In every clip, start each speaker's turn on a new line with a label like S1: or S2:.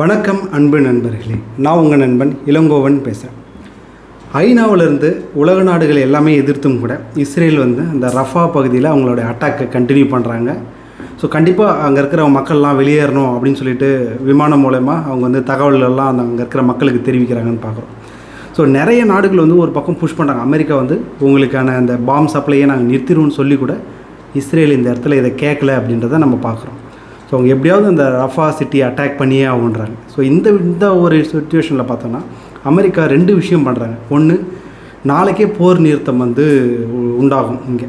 S1: வணக்கம் அன்பு நண்பர்களே. நான் உங்கள் நண்பன் இளங்கோவன் பேசுகிறேன் ஐநாவிலிருந்து உலக நாடுகள் எல்லாமே எதிர்த்தும் கூட இஸ்ரேல் வந்து அந்த ரஃபா பகுதியில் அவங்களோட அட்டாக்கை கண்டினியூ பண்ணுறாங்க ஸோ கண்டிப்பாக அங்கே இருக்கிற மக்கள்லாம் வெளியேறணும் அப்படின்னு சொல்லிட்டு விமானம் மூலயமா அவங்க வந்து தகவல்கள் எல்லாம் அந்த அங்கே இருக்கிற மக்களுக்கு தெரிவிக்கிறாங்கன்னு பார்க்குறோம். ஸோ நிறைய நாடுகள் வந்து ஒரு பக்கம் புஷ் பண்ணுறாங்க அமெரிக்கா வந்து உங்களுக்கான அந்த பாம் சப்ளையை நாங்கள் நிறுத்திடுவோம்னு சொல்லி கூட இஸ்ரேல் இந்த இடத்துல இதை கேட்கல அப்படின்றத நம்ம பார்க்குறோம். அவங்க எப்படியாவது அந்த ரஃபா சிட்டி அட்டாக் பண்ணியே ஆகுன்றாங்க. ஸோ இந்த இந்த ஒரு சுச்சுவேஷனில் பார்த்தோன்னா அமெரிக்கா ரெண்டு விஷயம் பண்ணுறாங்க ஒன்று நாளைக்கே போர் நிறுத்தம் வந்து உ- உண்டாகும் இங்கே.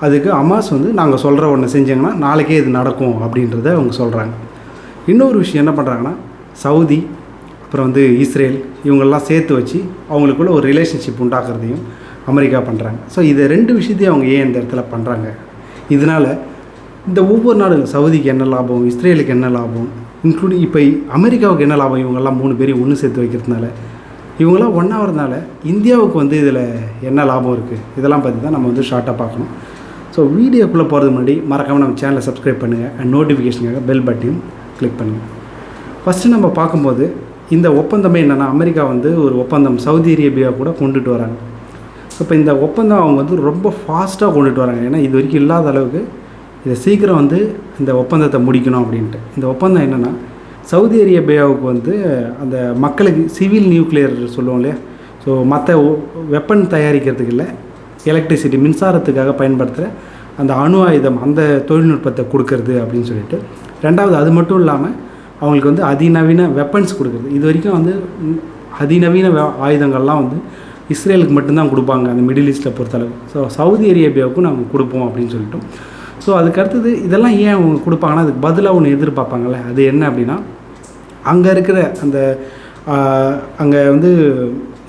S1: அதுக்கு அமாஸ் வந்து நாங்கள் சொல்கிற ஒன்று செஞ்சாங்கன்னா நாளைக்கே இது நடக்கும் அப்படின்றத அவங்க சொல்கிறாங்க இன்னொரு விஷயம் என்ன பண்ணுறாங்கன்னா சவுதி அப்புறம் வந்து இஸ்ரேல் இவங்கெல்லாம் சேர்த்து வச்சு அவங்களுக்குள்ள ஒரு ரிலேஷன்ஷிப் உண்டாக்குறதையும் அமெரிக்கா பண்ணுறாங்க ஸோ இதை ரெண்டு விஷயத்தையும் அவங்க ஏன் இந்த இடத்துல பண்ணுறாங்க இதனால் இந்த ஒவ்வொரு நாடும் சவுதிக்கு என்ன லாபம் இஸ்ரேலுக்கு என்ன லாபம் இன்க்ளூடிங் இப்போ அமெரிக்காவுக்கு என்ன லாபம் இவங்கெல்லாம் மூணு பேரையும் ஒன்று சேர்த்து வைக்கிறதுனால. இவங்கெல்லாம் ஒன்றாகிறதுனால இந்தியாவுக்கு வந்து இதில் என்ன லாபம் இருக்குது இதெல்லாம் பற்றி தான் நம்ம வந்து ஷார்ட்டாக பார்க்கணும். ஸோ வீடியோக்குள்ளே போகிறதுக்கு முன்னாடி மறக்காமல் நம்ம சேனலை சப்ஸ்கிரைப் பண்ணுங்கள் அண்ட் நோட்டிஃபிகேஷனுக்காக பெல் பட்டனையும் கிளிக் பண்ணுங்கள் ஃபஸ்ட்டு நம்ம பார்க்கும்போது இந்த ஒப்பந்தமே என்னென்னா அமெரிக்கா வந்து ஒரு ஒப்பந்தம் சவுதி அரேபியா கூட கொண்டுட்டு வராங்க. இப்போ இந்த ஒப்பந்தம் அவங்க வந்து ரொம்ப ஃபாஸ்ட்டாக கொண்டுட்டு வராங்க. ஏன்னா இது வரைக்கும் இல்லாத அளவுக்கு இதை சீக்கிரம் வந்து இந்த ஒப்பந்தத்தை முடிக்கணும் அப்படின்ட்டு. இந்த ஒப்பந்தம் என்னென்னா சவுதி அரேபியாவுக்கு வந்து அந்த மக்களுக்கு சிவில் நியூக்ளியர் சொல்லுவோம் இல்லையா? ஸோ மற்ற வெப்பன் தயாரிக்கிறதுக்கு இல்லை எலக்ட்ரிசிட்டி மின்சாரத்துக்காக பயன்படுத்துகிற அந்த அணு ஆயுதம் அந்த தொழில்நுட்பத்தை கொடுக்கறது அப்படின்னு சொல்லிட்டு. ரெண்டாவது அது மட்டும் இல்லாமல் அவங்களுக்கு வந்து அதிநவீன வெப்பன்ஸ் கொடுக்குறது. இது வரைக்கும் வந்து அதிநவீன ஆயுதங்கள்லாம் வந்து இஸ்ரேலுக்கு மட்டும்தான் கொடுப்பாங்க அந்த மிடில் ஈஸ்ட்டை பொறுத்தளவு. ஸோ சவுதி அரேபியாவுக்கும் நாங்கள் கொடுப்போம் அப்படின்னு சொல்லிட்டு ஸோ அதுக்கு அடுத்தது இதெல்லாம் ஏன் அவங்க கொடுப்பாங்கன்னா அதுக்கு பதிலாக ஒன்று எதிர்பார்ப்பாங்கல்ல? அது என்ன அப்படின்னா அங்கே இருக்கிற அந்த அங்கே வந்து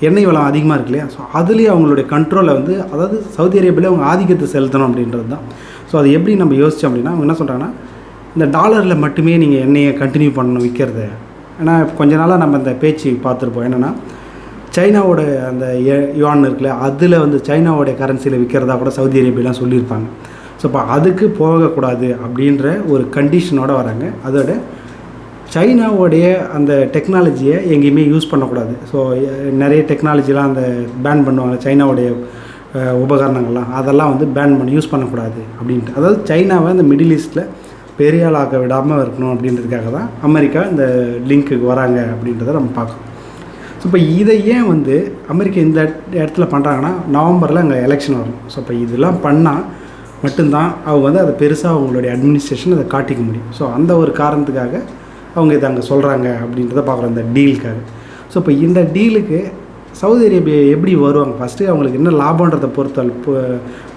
S1: எண்ணெய் வளம் அதிகமாக இருக்கு இல்லையா? ஸோ அதுலேயே அவங்களுடைய கண்ட்ரோலை வந்து அதாவது சவுதி அரேபியாவில் அவங்க ஆதிக்கத்தை செலுத்தணும் அப்படின்றது தான். ஸோ அது எப்படி நம்ம யோசித்தோம் அப்படின்னா அவங்க என்ன சொல்கிறாங்கன்னா இந்த டாலரில் மட்டுமே நீங்கள் எண்ணெயை கண்டினியூ பண்ணணும் விற்கிறது ஏன்னா கொஞ்ச நாளாக நம்ம இந்த பேச்சு பார்த்துருப்போம். என்னென்னா சைனாவோட அந்த யுவான் இருக்குல்ல அதில் வந்து சைனாவோட கரன்சியில் விற்கிறதா கூட சவுதி அரேபியாலாம் சொல்லியிருப்பாங்க. ஸோ இப்போ அதுக்கு போகக்கூடாது அப்படின்ற ஒரு கண்டிஷனோடு வராங்க. அதோட சைனாவுடைய அந்த டெக்னாலஜியை எங்கேயுமே யூஸ் பண்ணக்கூடாது. ஸோ நிறைய டெக்னாலஜிலாம் அந்த பேன் பண்ணுவாங்க. சைனாவுடைய உபகரணங்கள்லாம். அதெல்லாம் வந்து பேன் பண்ணி யூஸ் பண்ணக்கூடாது அப்படின்ட்டு. அதாவது சைனாவை அந்த மிடில் ஈஸ்ட்டில் பெரிய ஆளாக்க விடாமல் இருக்கணும் அப்படின்றதுக்காக தான் அமெரிக்கா இந்த லிங்க்குக்கு வராங்க அப்படின்றத நம்ம பார்க்கணும் ஸோ இப்போ இதை ஏன் வந்து அமெரிக்கா இந்த இடத்துல பண்ணுறாங்கன்னா நவம்பரில் அங்கே எலெக்ஷன் வரும். ஸோ இப்போ இதெல்லாம் பண்ணால் மட்டும்தான் அவங்க வந்து அதை பெருசாக அவங்களுடைய அட்மினிஸ்ட்ரேஷன் அதை காட்டிக்க முடியும். ஸோ அந்த ஒரு காரணத்துக்காக அவங்க இதை அங்கே சொல்கிறாங்க அப்படின்றத பார்க்குறோம் இந்த டீலுக்காக ஸோ இப்போ இந்த டீலுக்கு சவுதி அரேபியா எப்படி வருவாங்க? ஃபஸ்ட்டு அவங்களுக்கு என்ன லாபன்றதை பொறுத்த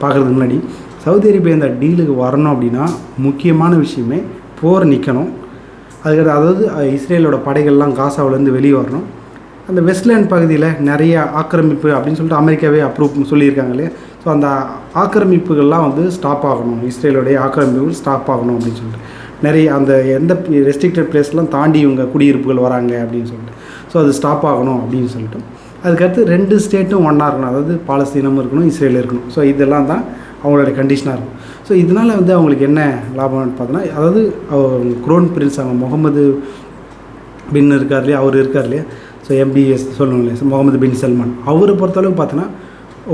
S1: பார்க்குறதுக்கு முன்னாடி சவுதி அரேபியா இந்த டீலுக்கு வரணும் அப்படின்னா முக்கியமான விஷயமே போர் நிற்கணும் அதுக்கடுத்து அதாவது இஸ்ரேலோட படைகள்லாம் காசாவிலேருந்து வெளியே வரணும். அந்த வெஸ்ட்லேண்ட் பகுதியில் நிறைய ஆக்கிரமிப்பு அப்படின்னு சொல்லிட்டு அமெரிக்காவே அப்ரூவ் சொல்லியிருக்காங்க இல்லையா? ஸோ அந்த ஆக்கிரமிப்புகள்லாம் வந்து ஸ்டாப் ஆகணும். இஸ்ரேலுடைய ஆக்கிரமிப்புகள் ஸ்டாப் ஆகணும் அப்படின்னு சொல்லிட்டு. நிறைய அந்த எந்த ரெஸ்ட்ரிக்டட் பிளேஸ்லாம் தாண்டி இவங்க குடியிருப்புகள் வராங்க அப்படின்னு சொல்லிட்டு. ஸோ அது ஸ்டாப் ஆகணும் அப்படின்னு சொல்லிட்டு. அதுக்கடுத்து ரெண்டு ஸ்டேட்டும் ஒன்றா இருக்கணும். அதாவது பாலஸ்தீனமும் இருக்கணும் இஸ்ரேல் இருக்கணும். ஸோ இதெல்லாம் தான் அவங்களோட கண்டிஷனாக இருக்கும். ஸோ இதனால் வந்து அவங்களுக்கு என்ன லாபம்னு பார்த்தோன்னா அதாவது குரோன் பிரின்ஸ் அவங்க முகமது பின் இருக்கார் இல்லையா? அவர் இருக்கார் இல்லையா? ஸோ எம்பிஎஸ் சொல்லுவோம் இல்லையா? முகமது பின் சல்மான். அவரை பொறுத்தளவுக்கு பார்த்தோன்னா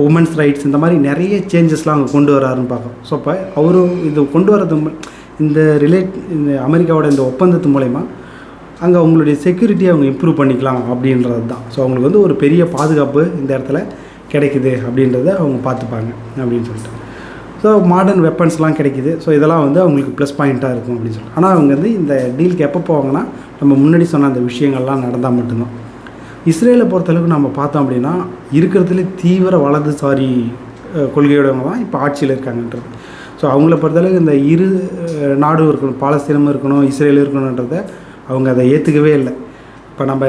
S1: உமன்ஸ் ரைட்ஸ் இந்த மாதிரி நிறைய சேஞ்சஸ்லாம் அவங்க கொண்டு வராருன்னு பார்க்கும் ஸோ அப்போ அவரும் இது கொண்டு வரது இந்த ரிலேட் இந்த அமெரிக்காவோட இந்த ஒப்பந்தத்து மூலயமா அங்கே அவங்களுடைய செக்யூரிட்டியை அவங்க இம்ப்ரூவ் பண்ணிக்கலாம் அப்படின்றது தான். ஸோ அவங்களுக்கு வந்து ஒரு பெரிய பாதுகாப்பு இந்த இடத்துல கிடைக்குது அப்படின்றத அவங்க பார்த்துப்பாங்க அப்படின்னு சொல்லிட்டு. ஸோ மாடர்ன் வெப்பன்ஸ்லாம் கிடைக்குது. ஸோ இதெல்லாம் வந்து அவங்களுக்கு ப்ளஸ் பாயிண்ட்டாக இருக்கும் அப்படின்னு சொல்லிட்டு. ஆனால் அவங்க வந்து இந்த டீலுக்கு எப்போ போவாங்கன்னா நம்ம முன்னாடி சொன்ன அந்த விஷயங்கள்லாம் நடந்தால் மட்டும்தான். இஸ்ரேலை பொறுத்தளவுக்கு நம்ம பார்த்தோம் அப்படின்னா இருக்கிறதுலே தீவிர வலதுசாரி அஹ், கொள்கையோடவங்க தான் இப்போ ஆட்சியில் இருக்காங்கன்றது. ஸோ அவங்கள பொறுத்தளவுக்கு இந்த இரு நாடும் இருக்கணும் பாலஸ்தீனமும் இருக்கணும் இஸ்ரேலும் இருக்கணுன்றத அவங்க அதை ஏற்றுக்கவே இல்லை. இப்போ நம்ம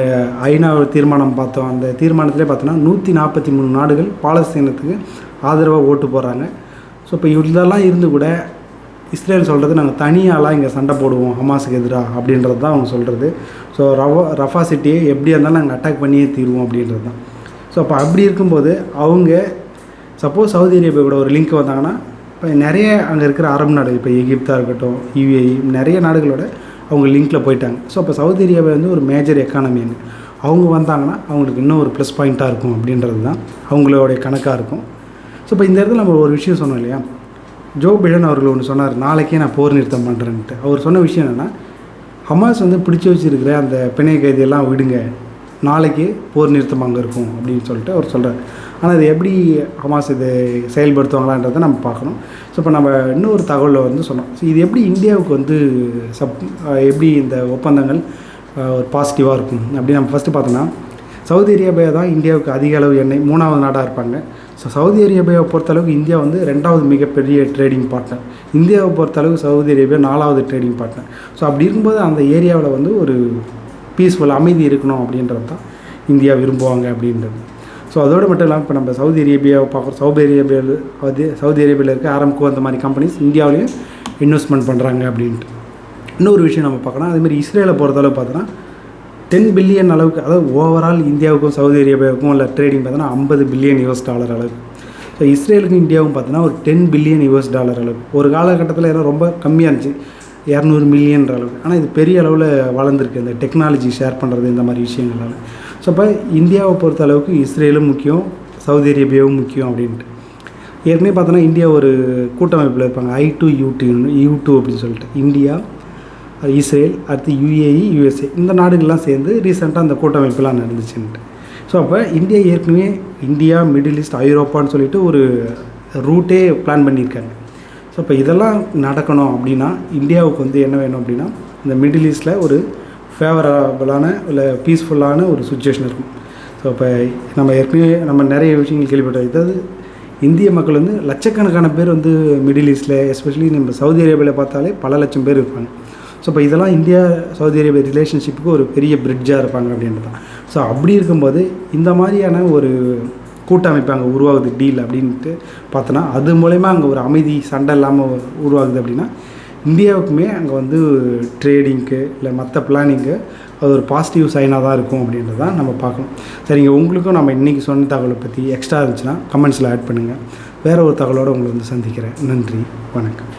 S1: ஐநா தீர்மானம் பார்த்தோம். அந்த தீர்மானத்திலே பார்த்தோன்னா நூற்றி நாற்பத்தி மூணு நாடுகள் பாலஸ்தீனத்துக்கு ஆதரவாக ஓட்டு போடுறாங்க. ஸோ இப்போ இதெல்லாம் இருந்து கூட இஸ்ரேல் சொல்கிறது நாங்கள் தனியாலாம் இங்கே சண்டை போடுவோம் ஹமாஸுக்கு எதிராக அப்படின்றது தான் அவங்க சொல்கிறது ஸோ ரவா ரஃபா சிட்டியை எப்படியா இருந்தாலும் நாங்கள் அட்டாக் பண்ணியே தீருவோம் அப்படின்றது தான் ஸோ அப்போ அப்படி இருக்கும்போது அவங்க சப்போஸ் சவுதி அரேபியா கூட ஒரு லிங்க் வந்தாங்கன்னா இப்போ நிறைய அங்கே இருக்கிற அரபு நாடு இப்போ எகிப்தாக இருக்கட்டும் யூஏஇ நிறைய நாடுகளோட அவங்க லிங்க்கில் போயிட்டாங்க. ஸோ அப்போ சவுதி அரேபியா வந்து ஒரு மேஜர் எக்கானமி அங்கே. அவங்க வந்தாங்கன்னா அவங்களுக்கு இன்னும் ஒரு ப்ளஸ் பாயிண்ட்டாக இருக்கும் அப்படின்றது தான் அவங்களோடைய கணக்காக இருக்கும். ஸோ இப்போ இந்த இடத்துல நம்ம ஒரு விஷயம் சொன்னோம் இல்லையா? ஜோ பிடன் அவர்கள் ஒன்று சொன்னார் நாளைக்கே நான் போர் நிறுத்தம் பண்ணுறேன்ட்டு அவர் சொன்ன விஷயம் என்னென்னா ஹமாஸ் வந்து பிடிச்சி வச்சுருக்கிற அந்த பிணை கைதியெல்லாம் விடுங்க. நாளைக்கே போர் நிறுத்தம் அங்கே இருக்கும் அப்படின்னு சொல்லிட்டு அவர் சொல்கிறார் ஆனால் அது எப்படி ஹமாஸ் இது செயல்படுத்துவாங்களான்றதை நம்ம பார்க்கணும். ஸோ இப்போ நம்ம இன்னொரு தகவலில் வந்து சொன்னோம். ஸோ இது எப்படி இந்தியாவுக்கு வந்து சப் எப்படி இந்த ஒப்பந்தங்கள் ஒரு பாசிட்டிவாக இருக்கும்? அப்படின்னு நம்ம ஃபஸ்ட்டு பார்த்தோன்னா சவுதி அரேபியா தான் இந்தியாவுக்கு அதிக அளவு எண்ணெய் மூணாவது நாடாக இருப்பாங்க. ஸோ சவுதி அரேபியாவை பொறுத்தளவுக்கு இந்தியா வந்து ரெண்டாவது மிகப்பெரிய ட்ரேடிங் பார்ட்னர் இந்தியாவை பொறுத்தளவுக்கு சவுதி அரேபியா நாலாவது ட்ரேடிங் பார்ட்னர் ஸோ அப்படி இருக்கும்போது அந்த ஏரியாவில் வந்து ஒரு பீஸ்ஃபுல் அமைதி இருக்கணும் அப்படின்றது தான் இந்தியா விரும்புவாங்க அப்படின்றது. ஸோ அதோடு மட்டும் இல்லாமல் இப்போ நம்ம சவுதி அரேபியாவை பார்க்குறோம். சவுதி அரேபியாவில் அது சவுதி அரேபியாவில் இருக்க ஆரம்கோ அந்த மாதிரி கம்பெனிஸ் இந்தியாவிலையும் இன்வெஸ்ட்மெண்ட் பண்ணுறாங்க அப்படின்ட்டு. இன்னொரு விஷயம் நம்ம பார்க்கலாம் அதேமாதிரி இஸ்ரேலை பொறுத்தளவு பார்த்தோன்னா டென் பில்லியன் அளவுக்கு அதாவது ஓவரால் இந்தியாவுக்கும் சவுதி அரேபியாவுக்கும் உள்ள ட்ரேடிங் பார்த்தோன்னா ஐம்பது பில்லியன் யூஎஸ் டாலர் அளவு. ஸோ இஸ்ரேலுக்கும் இந்தியாவும் பார்த்தோன்னா ஒரு டென் பில்லியன் யூஎஸ் டாலர் அளவு. ஒரு காலகட்டத்தில் எல்லாம் ரொம்ப கம்மியாக இருந்துச்சு. இரநூறு மில்லியன்ற அளவுக்கு ஆனால் இது பெரிய அளவில் வளர்ந்துருக்கு. இந்த டெக்னாலஜி ஷேர் பண்ணுறது இந்த மாதிரி விஷயங்களால ஸோ இப்போ இந்தியாவை பொறுத்த அளவுக்கு இஸ்ரேலும் முக்கியம் சவுதி அரேபியாவும் முக்கியம் அப்படின்ட்டு. ஏற்கனவே பார்த்தோன்னா இந்தியா ஒரு கூட்டமைப்பில் இருப்பாங்க. I two U two U two அப்படின்னு சொல்லிட்டு. இந்தியா இஸ்ரேல் அடுத்து யுஏஇ யுஎஸ்ஏ இந்த நாடுகள்லாம் சேர்ந்து ரீசெண்டாக அந்த கூட்டமைப்புலாம் நடந்துச்சுன்ட்டு. ஸோ அப்போ இந்தியா ஏற்கனவே இந்தியா மிடில் ஈஸ்ட் ஐரோப்பான்னு சொல்லிட்டு ஒரு ரூட்டே பிளான் பண்ணியிருக்காங்க. ஸோ இப்போ இதெல்லாம் நடக்கணும் அப்படின்னா இந்தியாவுக்கு வந்து என்ன வேணும் அப்படின்னா இந்த மிடில் ஈஸ்ட்டில் ஒரு ஃபேவரபுளான இல்லை பீஸ்ஃபுல்லான ஒரு சுச்சுவேஷன் இருக்கும். ஸோ இப்போ நம்ம ஏற்கனவே நம்ம நிறைய விஷயங்கள் கேள்விப்பட்டோம். இதாவது இந்திய மக்கள் வந்து லட்சக்கணக்கான பேர் வந்து மிடில் ஈஸ்ட்டில் எஸ்பெஷலி நம்ம சவுதி அரேபியாவில் பார்த்தாலே பல லட்சம் பேர் இருப்பாங்க. ஸோ இப்போ இதெல்லாம் இந்தியா சவுதி அரேபியா ரிலேஷன்ஷிப்புக்கு ஒரு பெரிய பிரிட்ஜாக இருப்பாங்க அப்படின்றது தான். ஸோ அப்படி இருக்கும்போது இந்த மாதிரியான ஒரு கூட்டமைப்பு அங்கே உருவாகுது டீல் அப்படின்ட்டு பார்த்தோன்னா அது மூலயமா அங்கே ஒரு அமைதி சண்டை இல்லாமல் உருவாகுது அப்படின்னா இந்தியாவுக்குமே அங்கே வந்து ட்ரேடிங்க்கு இல்லை மற்ற பிளானிங்க்கு அது ஒரு பாசிட்டிவ் சைனாக தான் இருக்கும் அப்படின்றது தான் நம்ம பார்க்கணும். சரிங்க உங்களுக்கும் நம்ம இன்றைக்கி சொன்ன தகவலை பற்றி எக்ஸ்ட்ரா இருந்துச்சுன்னா கமெண்ட்ஸில் ஆட் பண்ணுங்கள் வேறு ஒரு தகவலோடு உங்களை வந்து சந்திக்கிறேன். நன்றி வணக்கம்.